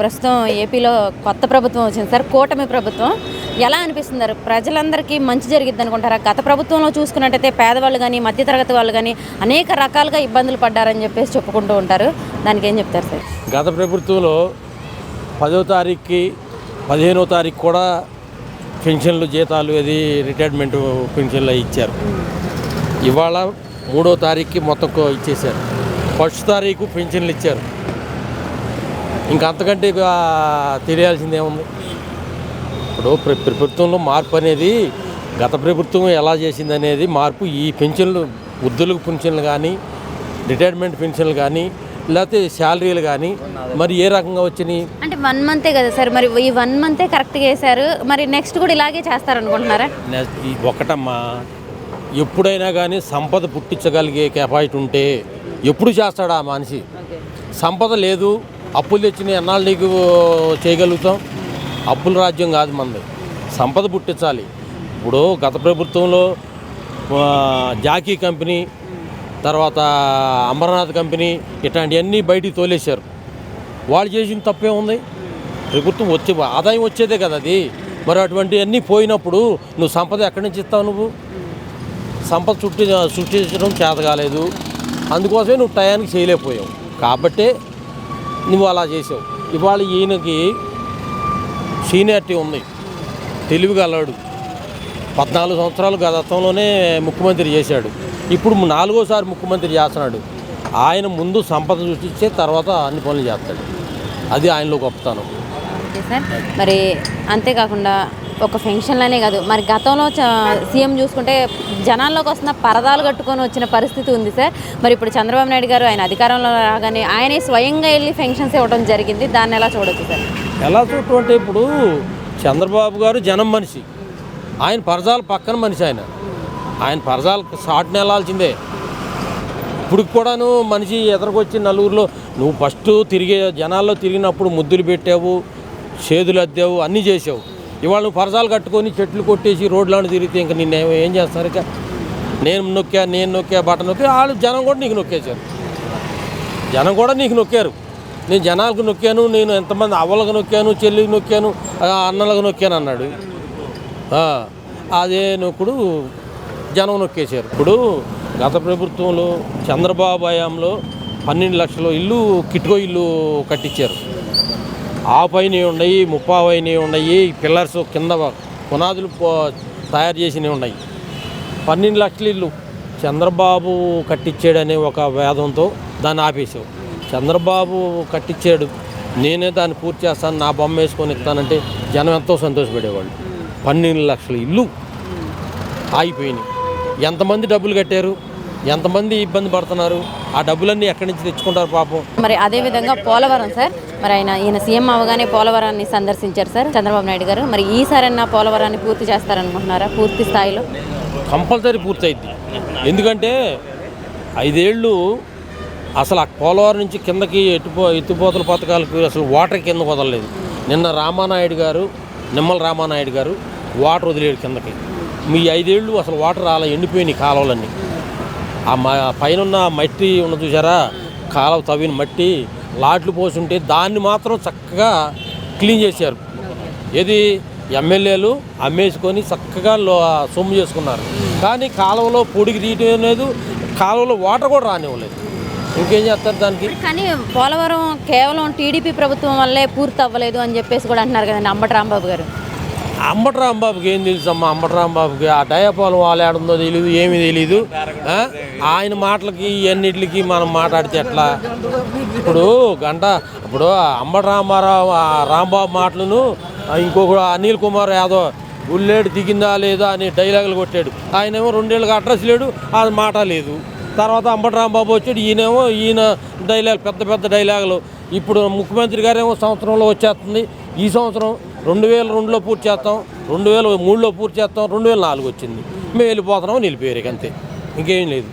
ప్రస్తుతం ఏపీలో కొత్త ప్రభుత్వం వచ్చింది సార్ కూటమి ప్రభుత్వం. ఎలా అనిపిస్తున్నారు ప్రజలందరికీ మంచి జరిగింది అనుకుంటారా? గత ప్రభుత్వంలో చూసుకున్నట్టయితే పేదవాళ్ళు కానీ మధ్యతరగతి వాళ్ళు కానీ అనేక రకాలుగా ఇబ్బందులు పడ్డారని చెప్పేసి చెప్పుకుంటూ ఉంటారు. దానికి ఏం చెప్తారు సార్? గత ప్రభుత్వంలో పదో తారీఖుకి పదిహేనో తారీఖు కూడా పెన్షన్లు జీతాలు అది రిటైర్మెంట్ పెన్షన్లు ఇచ్చారు. ఇవాళ మూడో తారీఖుకి మొత్తం ఇచ్చేశారు. ఫస్ట్ తారీఖు పెన్షన్లు ఇచ్చారు. ఇంకా అంతకంటే ఇక తెలియాల్సింది ఏముంది? ఇప్పుడు ప్ర- ప్రభుత్వంలో మార్పు అనేది గత ప్రభుత్వం ఎలా చేసింది అనేది మార్పు ఈ పెన్షన్లు వృద్ధులకు పెన్షన్లు కానీ రిటైర్మెంట్ పెన్షన్లు కానీ లేకపోతే శాలరీలు కానీ మరి ఏ రకంగా వచ్చినాయి? అంటే వన్ మంతే కదా సార్. మరి ఈ వన్ మంతే కరెక్ట్గా వేశారు మరి నెక్స్ట్ కూడా ఇలాగే చేస్తారనుకుంటున్నారా? ఒకటమ్మా ఎప్పుడైనా కానీ సంపద పుట్టించగలిగే కెపాసిటీ ఉంటే ఎప్పుడు చేస్తాడు ఆ మనిషి? సంపద లేదు అప్పులు తెచ్చిన ఎన్నాళ్ళు నీకు చేయగలుగుతాం? అప్పుల రాజ్యం కాదు మనది. సంపద పుట్టించాలి. ఇప్పుడు గత ప్రభుత్వంలో జాకీ కంపెనీ తర్వాత అమర్నాథ్ కంపెనీ ఇట్లాంటివన్నీ బయటికి తోలేశారు. వాళ్ళు చేసిన తప్పే ఉంది. ప్రభుత్వం వచ్చే ఆదాయం వచ్చేదే కదా అది. మరి అటువంటివన్నీ పోయినప్పుడు నువ్వు సంపద ఎక్కడి నుంచి ఇస్తావు నువ్వు? సంపద చుట్టి సృష్టించడం చేత కాలేదు అందుకోసమే నువ్వు టయానికి చేయలేకపోయావు. కాబట్టే నువ్వు అలా చేసావు. ఇవాళ ఈయనకి సీనియారిటీ ఉంది. తెలివిగలడు పద్నాలుగు సంవత్సరాలు గతంలోనే ముఖ్యమంత్రి చేశాడు. ఇప్పుడు నాలుగోసారి ముఖ్యమంత్రి చేస్తున్నాడు. ఆయన ముందు సంపద సృష్టించే తర్వాత అన్ని పనులు చేస్తాడు. అది ఆయనలో గొప్పతనం. మరి అంతేకాకుండా ఒక ఫంక్షన్లనే కాదు. మరి గతంలో సీఎం చూసుకుంటే జనాల్లోకి వస్తున్న పరదాలు కట్టుకొని వచ్చిన పరిస్థితి ఉంది సార్. మరి ఇప్పుడు చంద్రబాబు నాయుడు గారు ఆయన అధికారంలో రాగానే ఆయనే స్వయంగా వెళ్ళి ఫంక్షన్స్ ఇవ్వడం జరిగింది. దాన్ని ఎలా చూడొచ్చు సార్? ఎలా చూడటం అంటే ఇప్పుడు చంద్రబాబు గారు జనం మనిషి. ఆయన పరదాల పక్కన మనిషి ఆయన. ఆయన పరదాలు షాట్ వెళ్ళాల్సిందే ఇప్పుడు కూడాను మనిషి ఎదరకొచ్చి నలుగురిలో నువ్వు ఫస్ట్ తిరిగే జనాల్లో తిరిగినప్పుడు ముద్దులు పెట్టావు చేతులు అద్దావు అన్నీ చేసావు ఇవాళ నువ్వు పరదాలు కట్టుకొని చెట్లు కొట్టేసి రోడ్లను తిరిగితే ఇంకా నిన్న ఏం- చేస్తారు? ఇక నేను నొక్కా నేను నొక్కా బట్ట నొక్కి వాళ్ళు జనం కూడా నీకు నొక్కేశారు. జనం కూడా నీకు నొక్కారు. నేను జనాలకు నొక్కాను నేను ఎంతమంది అవ్వలకు నొక్కాను చెల్లికి నొక్కాను అన్నలకు నొక్కాను అన్నాడు. అదే నొక్కుడు జనం నొక్కేశారు. ఇప్పుడు గత ప్రభుత్వంలో చంద్రబాబు హయాంలో పన్నెండు లక్షల ఇల్లు కిట్కో ఇల్లు కట్టించారు. ఆ పైన ఉన్నాయి ముప్పావైనవి ఉన్నాయి పిల్లర్స్ కింద పునాదులు తయారు చేసినవి ఉన్నాయి. పన్నెండు లక్షల ఇల్లు చంద్రబాబు కట్టించాడనే ఒక వేదంతో దాన్ని ఆపేసావు చంద్రబాబు కట్టించాడు నేనే దాన్ని పూర్తి చేస్తాను నా బొమ్మ వేసుకొని ఇస్తానంటే జనం ఎంతో సంతోషపడేవాళ్ళు. పన్నెండు లక్షల ఇల్లు ఆగిపోయినాయి. ఎంతమంది డబ్బులు కట్టారు? ఎంతమంది ఇబ్బంది పడుతున్నారు? ఆ డబ్బులన్నీ ఎక్కడి నుంచి తెచ్చుకుంటారు పాపం? మరి అదేవిధంగా పోలవరం సార్ మరి ఆయన ఈయన సీఎం అవగానే పోలవరాన్ని సందర్శించారు సార్. చంద్రబాబు నాయుడు గారు. మరి ఈసారన్నా పోలవరాన్ని పూర్తి చేస్తారనుకుంటున్నారా? పూర్తి స్థాయిలో? కంపల్సరీ పూర్తయింది ఎందుకంటే ఐదేళ్ళు అసలు ఆ పోలవరం నుంచి కిందకి ఎట్టుపో ఎత్తుపోతల పథకాలకు అసలు వాటర్ కింద వదలలేదు. నిన్న రామానాయుడు గారు నిమ్మల రామానాయుడు గారు వాటర్ వదిలేడు కిందకి. మీ ఐదేళ్ళు అసలు వాటర్ రాలే ఎండిపోయినాయి కాలువలన్నీ. ఆ మా పైన మట్టి ఉన్న చూసారా కాలువ తవ్విన మట్టి లాట్లు పోసుంటే దాన్ని మాత్రం చక్కగా క్లీన్ చేశారు. ఏది ఎమ్మెల్యేలు అమ్మేసుకొని చక్కగా లో సొమ్ము చేసుకున్నారు. కానీ కాలువలో పొడికి తీయటం లేదు కాలువలో వాటర్ కూడా రానివ్వలేదు. ఇంకేం చేస్తారు దానికి? కానీ పోలవరం కేవలం టీడీపీ ప్రభుత్వం వల్లే పూర్తి అవ్వలేదు అని చెప్పేసి కూడా అంటున్నారు కదండి అంబటి రాంబాబు గారు. అంబటి రాంబాబుకి ఏం తెలుసు అమ్మా అంబటి రాంబాబుకి ఆ డయాపాలం వాళ్ళు ఏడుందో తెలియదు ఏమీ తెలియదు? ఆయన మాటలకి ఇవన్నిటికి మనం మాట్లాడితే ఎట్లా? ఇప్పుడు గంట ఇప్పుడు ఆ అంబటి రామారావు ఆ రాంబాబు మాటలను ఇంకొకడు అనిల్ కుమార్ యాదవ్ గుళ్ళేడు దిగిందా లేదా అని డైలాగులు కొట్టాడు. ఆయనేమో రెండేళ్ళకి అడ్రస్ లేడు ఆ మాట లేదు. తర్వాత అంబటి రాంబాబు వచ్చాడు ఈయనేమో ఈయన డైలాగ్ పెద్ద పెద్ద డైలాగులు. ఇప్పుడు ముఖ్యమంత్రి గారేమో సంవత్సరంలో వచ్చేస్తుంది. ఈ సంవత్సరం రెండు వేల రెండులో పూర్తి చేస్తాం రెండు వేల మూడులో పూర్తి చేస్తాం రెండు వేల నాలుగు వచ్చింది. మేము వెళ్ళిపోతున్నాం నిలిపేరు అంతే. ఇంకేం లేదు.